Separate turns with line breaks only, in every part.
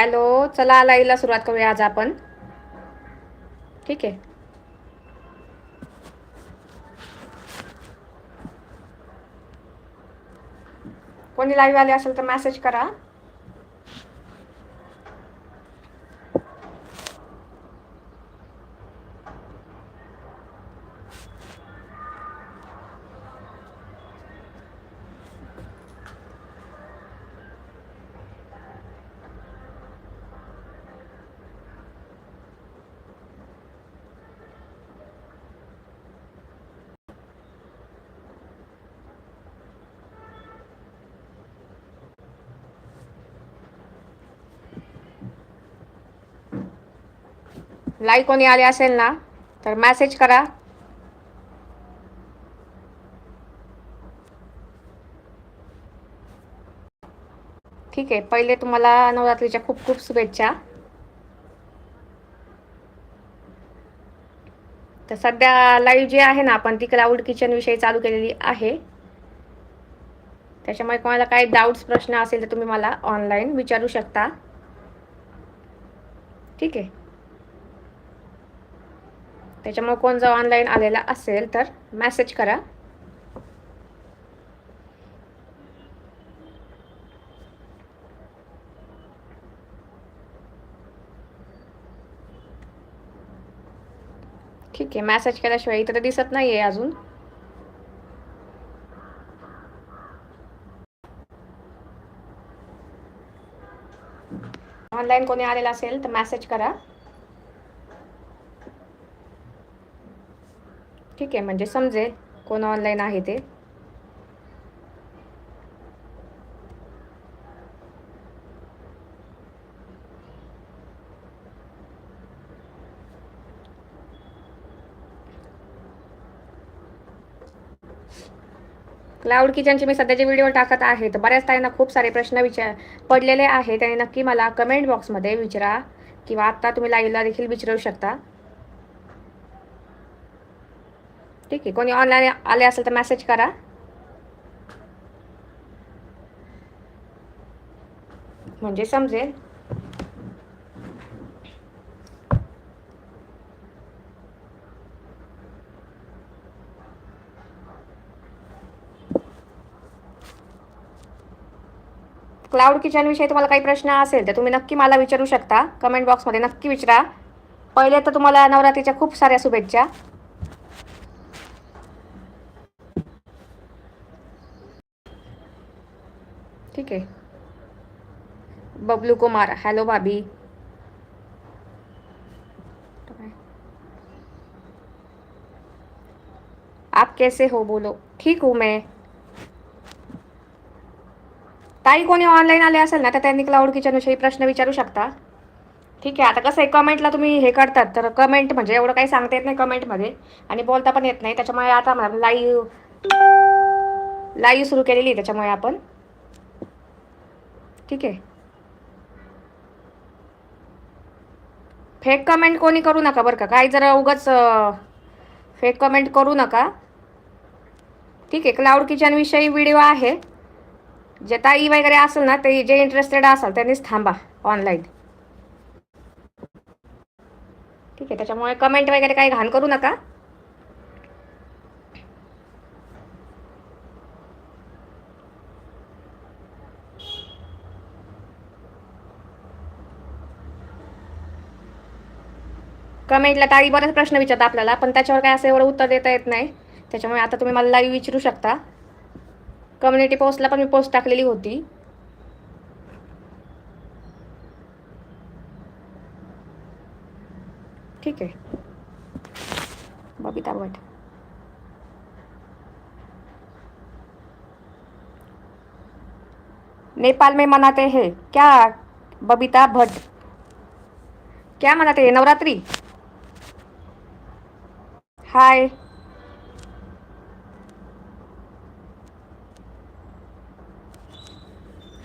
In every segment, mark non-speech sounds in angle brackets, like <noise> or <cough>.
Hello चला लाईव्हला सुरुवात करूया आज आपण. ठीक आहे. कोणी लाईव्ह आले असेल तर मेसेज करा. लाईक कोणी आले असेल ना तर मॅसेज करा. ठीक आहे पहिले तुम्हाला नवरात्रीच्या खूप खूप शुभेच्छा. तर सध्या लाईव्ह जे आहे ना आपण ती क्लाउड किचन विषयी चालू केलेली आहे. त्याच्यामुळे कोणाला काही डाऊट्स प्रश्न असेल तर तुम्ही मला ऑनलाईन विचारू शकता. ठीक आहे. त्याच्यामुळे कोण जर ऑनलाईन आलेला असेल तर मॅसेज करा. ठीक आहे मॅसेज केल्याशिवाय इथं तर दिसत नाही आहे अजून. ऑनलाईन कोणी आलेला असेल तर मॅसेज करा. ठीक आहे म्हणजे समजेल कोण ऑनलाईन आहे ते. क्लाउड किचनचे मी सध्याचे व्हिडिओ टाकत आहे तर बऱ्याच ताईंना खूप सारे प्रश्न विचार पडलेले आहेत. आणि नक्की मला कमेंट बॉक्समध्ये विचारा किंवा आत्ता तुम्ही लाईव्हला देखील विचारू शकता. ठीक आहे. कोणी ऑनलाईन आले असेल तर मेसेज करा. म्हणजे समजेल. क्लाउड किचन विषयी तुम्हाला काही प्रश्न असेल तर तुम्ही नक्की मला विचारू शकता. कमेंट बॉक्समध्ये नक्की विचारा. पहिले तर तुम्हाला नवरात्रीच्या खूप साऱ्या शुभेच्छा. ठीक आहे बबलू कुमार हॅलो भाभी. आप कैसे हो बोलो? ठीक हूँ मैं. ताई कोणी ऑनलाईन आले असेल ना तर त्यांनी क्लाउड किचनविषयी प्रश्न विचारू शकता. ठीक आहे आता कसं आहे कमेंटला तुम्ही हे करतात तर कमेंट म्हणजे एवढं काही सांगता येत नाही कमेंटमध्ये आणि बोलता पण येत नाही त्याच्यामुळे आता मला लाईव्ह लाईव्ह सुरू केलेली आहे त्याच्यामुळे आपण. ठीक आहे. फेक कमेंट कोणी करू नका बरं का? काही जरा उगाच फेक कमेंट करू नका. ठीक आहे क्लाउड किचनविषयी व्हिडिओ आहे. जे ताई वगैरे असेल ना ते जे इंटरेस्टेड असाल त्यांनीच थांबा ऑनलाईन ठीक आहे त्याच्यामुळे कमेंट वगैरे काही घाण करू नका. कमेंटला ताई बरेच प्रश्न विचारतात आपल्याला पण त्याच्यावर काय असं एवढं उत्तर देता येत नाही. त्याच्यामुळे आता तुम्ही मला लाईव्ह विचारू शकता. कम्युनिटी पोस्टला पण मी पोस्ट टाकलेली होती. ठीक आहे. बबिता भट. नेपाल में मनाते हैं क्या? बबिता भट्ट क्या मनाते हैं? नवरात्रि? हाय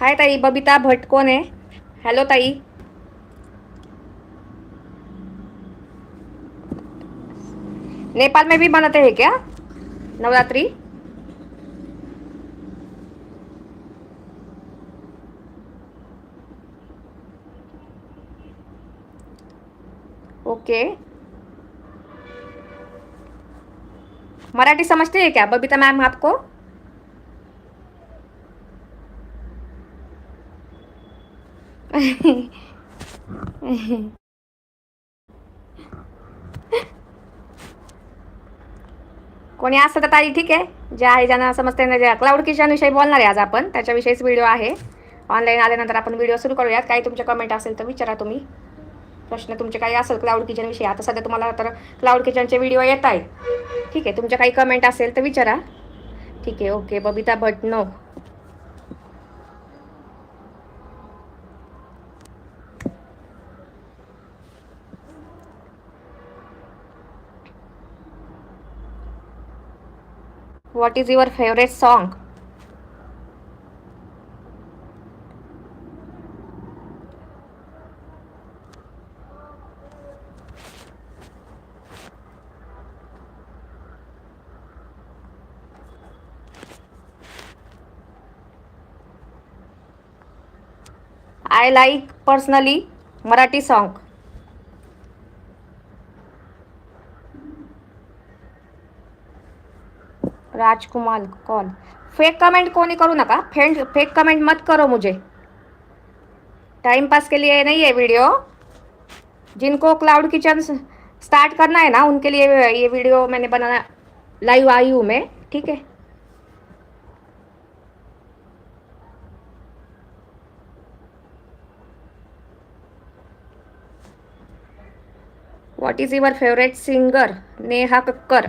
हाय ताई बबिता भट कोण आहे हॅलो ताई नेपाल में भी बनते हैं क्या? नवरात्रि? ओके मराठी समझते हैं क्या? बबीता मैम आपको? कोणी असतं तर ताई ठीक आहे? जे आहे ज्यांना समजते ना ज्या क्लाउड किचनविषयी बोलणार आहे आज आपण त्याच्याविषयीच व्हिडिओ आहे. ऑनलाईन आल्यानंतर आपण व्हिडिओ सुरू करूयात. काही तुमचे कमेंट असेल तर विचारा तुम्ही. प्रश्न तुमचे काही असेल क्लाउड किचनविषयी आता सध्या तुम्हाला तर क्लाउड किचनचे व्हिडिओ येत आहे ठीक आहे तुमच्या काही कमेंट असेल तर विचारा. ठीक आहे okay Babita Bhat no what is your favorite song? I like personally Marathi song. Rajkumar call. Fake comment कोनी करू नका. फेंड फेक कमेंट मत करो मुझे. टाइम पास के लिए नहीं है वीडियो जिनको क्लाउड किचन स्टार्ट करना है ना उनके लिए ये वीडियो मैंने बनाना लाइव आई हूँ मैं ठीक है? What is your favourite singer Neha Kakkar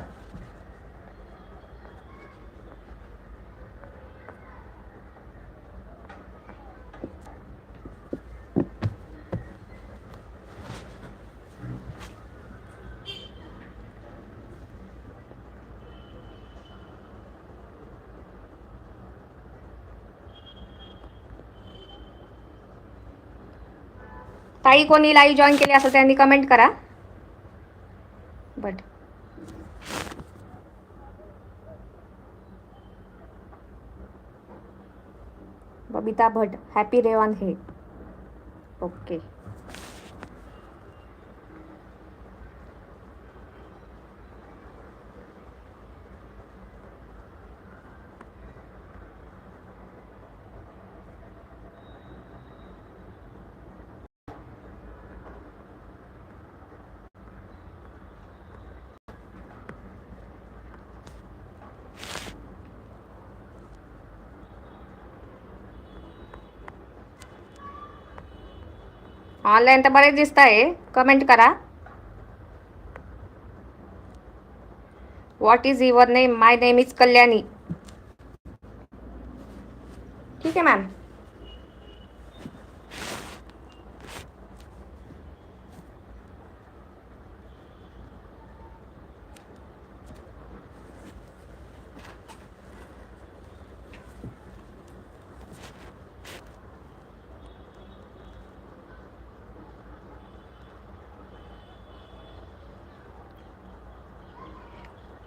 ताई कोणी लाईव्ह जॉईन केली असेल त्यांनी कमेंट करा. बबिता भट हॅपी रेवान हे ओके. ऑनलाईन तर बरेच दिसत आहे कमेंट करा. What is your name my name is Kalyani ठीक आहे मॅम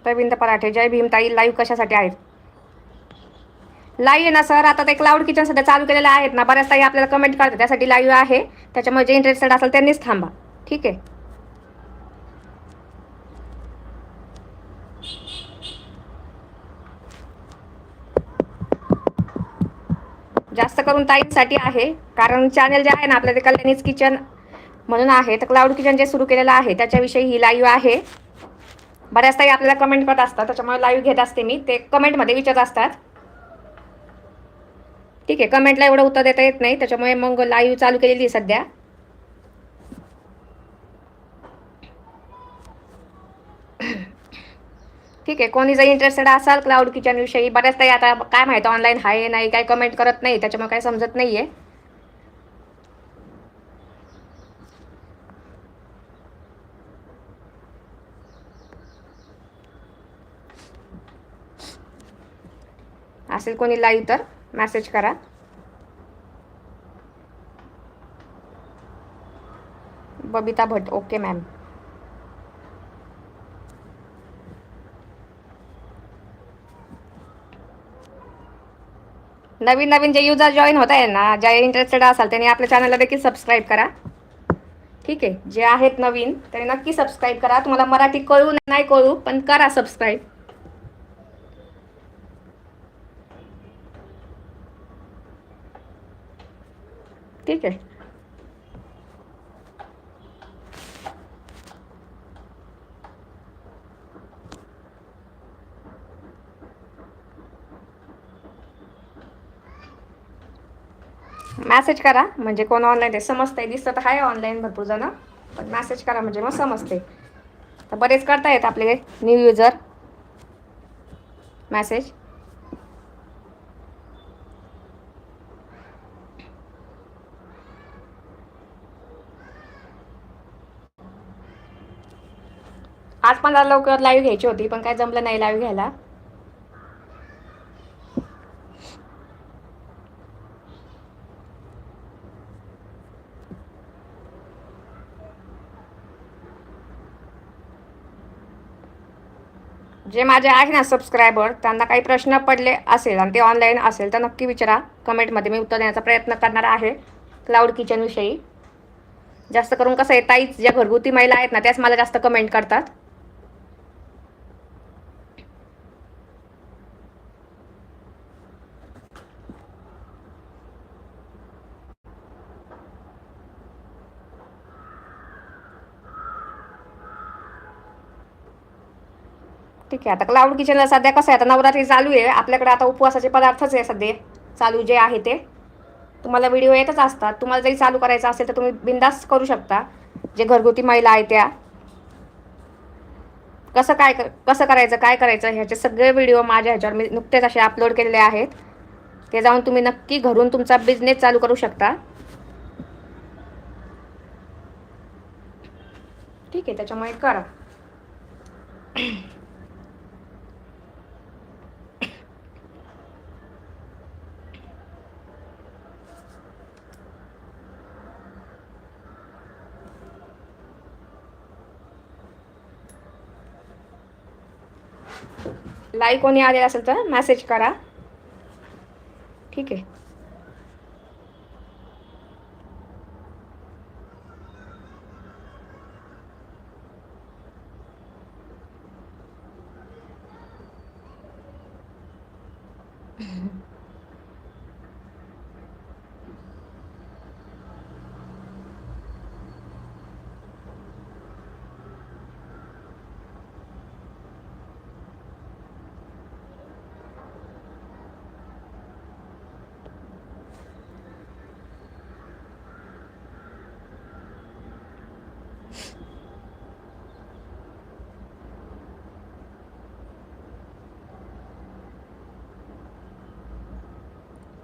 रवींद्र पराठे. जय भीमताई लाईव्ह कशासाठी आहेत? लाईव्ह आहे ना सर आता ते क्लाउड किचन सध्या चालू केलेले आहेत ना. बऱ्याच ताई आपल्याला कमेंट करतात. त्यासाठी लाईव्ह आहे. त्याच्यामुळे जे इंटरेस्टेड असेल त्यांनीच थांबा. ठीक आहे? जास्त करून ताईंसाठी आहे. कारण चॅनल जे आहे ना आपल्या ते कल्याणीच किचन म्हणून आहे. तर क्लाउड किचन जे सुरू केलेलं आहे त्याच्याविषयी ही लाईव्ह आहे. बऱ्याच ताई आपल्याला कमेंट करत असतात त्याच्यामुळे लाईव्ह घेत असते मी. ते कमेंटमध्ये विचारत असतात. ठीक आहे कमेंटला एवढं उत्तर देता येत नाही त्याच्यामुळे मग लाईव्ह चालू केलेली आहे सध्या. ठीक आहे कोणी जर इंटरेस्टेड असाल क्लाउड किचनविषयी बऱ्याच ताई आता काय माहिती ऑनलाईन आहे नाही काही कमेंट करत नाही त्याच्यामुळे काही समजत नाही आहे असेल कोणी लाईव्ह तर मॅसेज करा. बबिता भट ओके मॅम नवीन नवीन जे युजर जॉईन होत आहे ना ज्या इंटरेस्टेड असाल त्यांनी आपल्या चॅनलला देखील सबस्क्राईब करा. ठीक आहे जे आहेत नवीन त्यांनी नक्की सबस्क्राईब करा. तुम्हाला मराठी कळू नाही कळू पण करा सबस्क्राईब ठीक आहे मॅसेज करा. म्हणजे कोण ऑनलाईन आहे? समजतंय दिसतं तर आहे ऑनलाईन भरपूर जण. पण मॅसेज करा म्हणजे मग समजते तर बरेच करता येत आपले न्यू युजर मॅसेज आज पण लवकर लाईव्ह घ्यायची होती पण काय जमलं नाही लाईव्ह घ्यायला. जे माझे आहे ना सबस्क्रायबर त्यांना काही प्रश्न पडले असेल आणि ते ऑनलाईन असेल तर नक्की विचारा. कमेंटमध्ये मी उत्तर देण्याचा प्रयत्न करणार आहे. क्लाउड किचनविषयी जास्त करून कसं आहे ताईच ज्या घरगुती महिला आहेत ना त्याच मला जास्त कमेंट करतात. ठीक आहे. आता क्लाउड किचनला सध्या कसं आहे आता नवरात्री चालू आहे. आपल्याकडे आता उपवासाचे पदार्थच आहे सध्या. चालू जे आहे ते. तुम्हाला व्हिडिओ येतच असतात. तुम्हाला जरी चालू करायचं असेल तर तुम्ही बिंदास करू शकता. जे घरगुती महिला आहे त्या. कसं काय कसं करायचं काय करायचं ह्याचे सगळे व्हिडिओ माझ्या ह्याच्यावर. मी नुकतेच असे अपलोड केलेले आहेत. ते जाऊन तुम्ही नक्की घरून तुमचा बिझनेस चालू करू शकता. ठीक आहे त्याच्यामुळे करा. लाईव्ह कोणी आलेला असेल तर मेसेज करा. ठीक आहे. <laughs>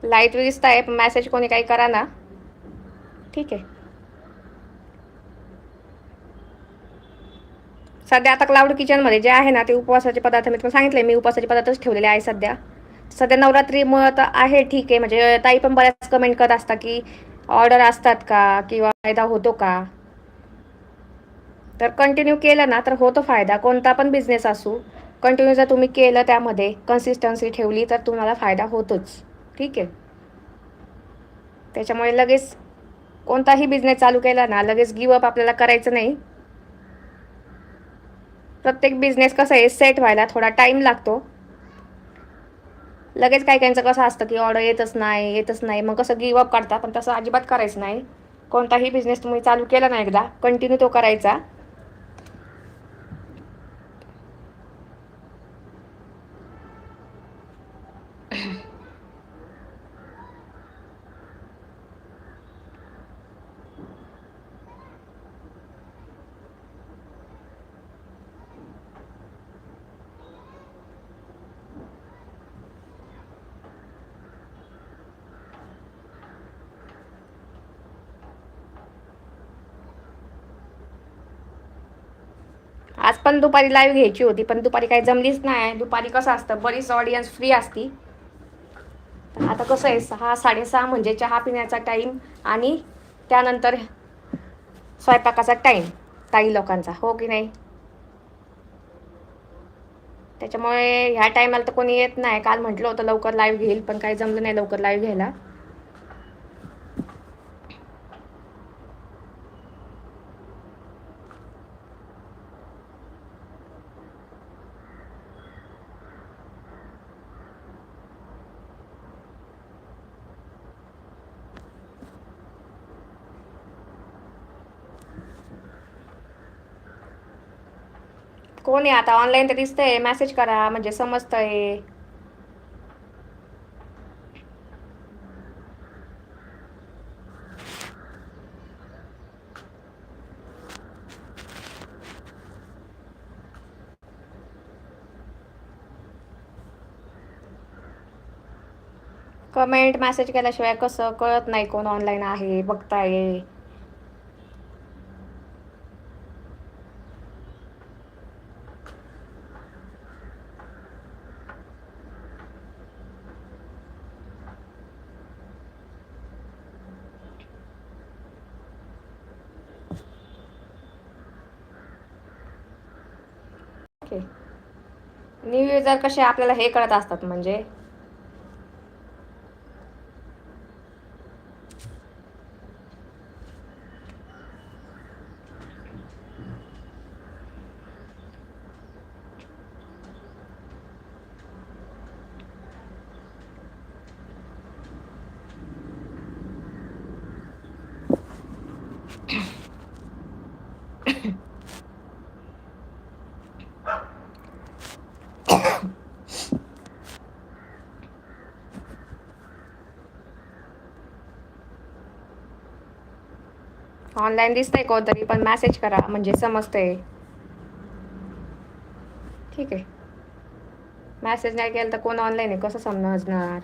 लाइट दिसत आहे पण मॅसेज कोणी काही करा ना. ठीक आहे. सध्या आता क्लाउड किचनमध्ये जे आहे ना ते उपवासाचे पदार्थ मी तुम्हाला सांगितले मी उपवासाचे पदार्थच ठेवलेले आहे सध्या. सध्या नवरात्रीमुळं तर आहे ठीक आहे. म्हणजे ताई पण बऱ्याच कमेंट करत असतात की ऑर्डर असतात का? किंवा फायदा होतो का? तर कंटिन्यू केलं ना तर होतो फायदा. कोणता पण बिझनेस असू कंटिन्यू जर तुम्ही केलं त्यामध्ये कन्सिस्टन्सी ठेवली तर तुम्हाला फायदा होतोच. ठीक आहे. त्याच्यामुळे लगेच कोणताही बिझनेस चालू केला ना लगेच गिवअप आपल्याला करायचं नाही. प्रत्येक बिझनेस कसं आहे सेट व्हायला थोडा टाईम लागतो. लगेच काही काहींचं कसं असतं की ऑर्डर येतच नाही येतच नाही. मग कसं गिवअप करता पण तसं अजिबात करायचं नाही. कोणताही बिझनेस तुम्ही चालू केला ना एकदा कंटिन्यू तो करायचा आज पण दुपारी लाईव्ह घ्यायची होती पण दुपारी काही जमलीच नाही. दुपारी कसं असतं बरीच ऑडियन्स फ्री असती. आता कसं आहे सहा साडेसहा म्हणजे चहा पिण्याचा टाईम आणि त्यानंतर स्वयंपाकाचा टाईम ताई लोकांचा हो की नाही? त्याच्यामुळे ह्या टायमाला तर कोणी येत नाही. काल म्हटलं होतं लवकर लाईव्ह घेईल पण काही जमलं नाही लवकर लाईव्ह घ्यायला. कोण आहे आता? ऑनलाईन तर दिसतंय मेसेज करा म्हणजे समजतंय. कमेंट मेसेज केल्याशिवाय कसं कळत नाही कोण ऑनलाईन आहे बघताय. ओके न्यू युजर कसे आपल्याला हे कळत असतात म्हणजे? ऑनलाईन दिसतंय कोणतरी पण मेसेज करा म्हणजे समजतंय. ठीक आहे. मेसेज नाही केलं तर कोण ऑनलाईन आहे? कसं समजणार?